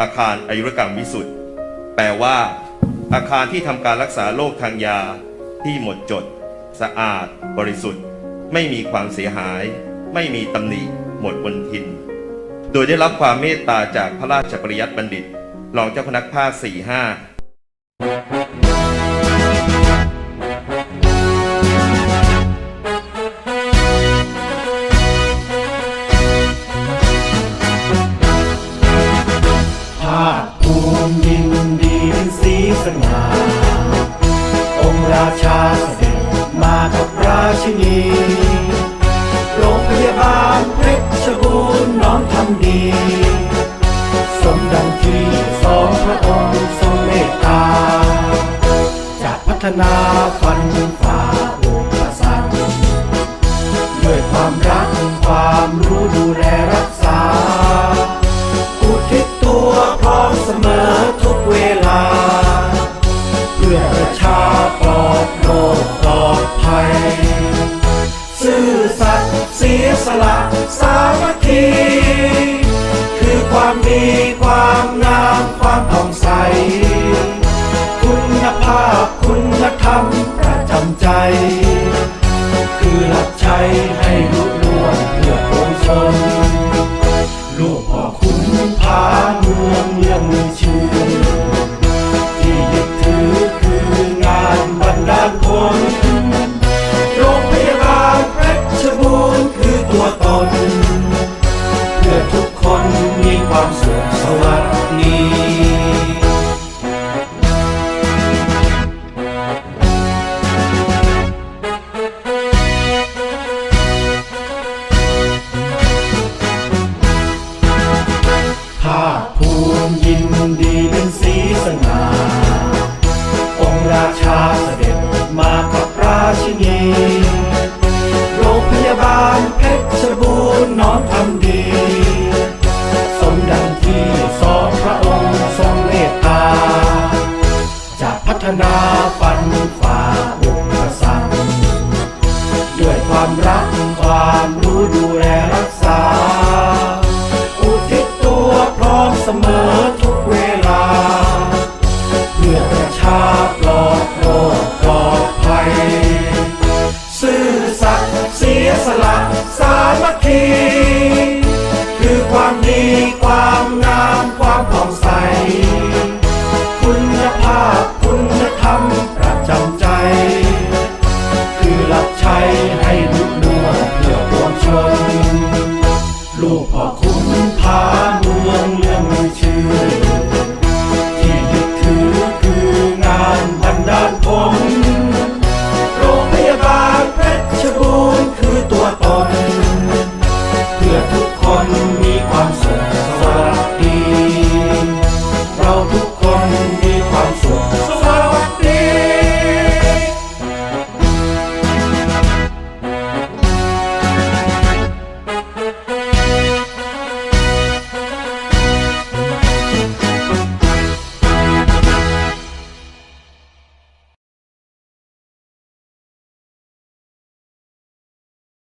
อาคารอายุรกรรมวิสุทธ์แปลว่า อาคารที่ทำการรักษาโรคทางยา ที่หมดจด สะอาด บริสุทธิ์ ไม่มีความเสียหาย ไม่มีตำหนิหมดบนทิน โดยได้รับความเมตตาจากพระราชปริยัติบัณฑิตรองเจ้าพนักภาคสี่ห้า ชาเสด็จมากับราชินีโรงพยาบาลเพชรบูรณ์น้อมทำดี สมดังที่สองพระองค์ทรงเมตตา จะพัฒนาฟันฝ่าอุปสรรคด้วยความรักความรู้ดูแล ซื่อสัตย์เสียสละสามัคคีคือความดีความงามความผ่องใส คุณภาพคุณธรรมประจำใจ คือหลักใจให้รุ่ล่วงเพื่อปวงชนลูกพ่อคุณพาเมืองเรื่องมีชื่อที่ยึดถือคืองานบรรดาลคน น เพื่อทุกคนมีความสุขสวัสดีภาคภูมิยินดีเป็นสีสง่าองค์ราชาเสด็จมา ชบูรณ์น้อมทำดี สมดังที่สองพระองค์ทรงเมตตา จะพัฒนาฟันฝ่าอุปสรรคด้วยความรักความรู้ดูแลรักษา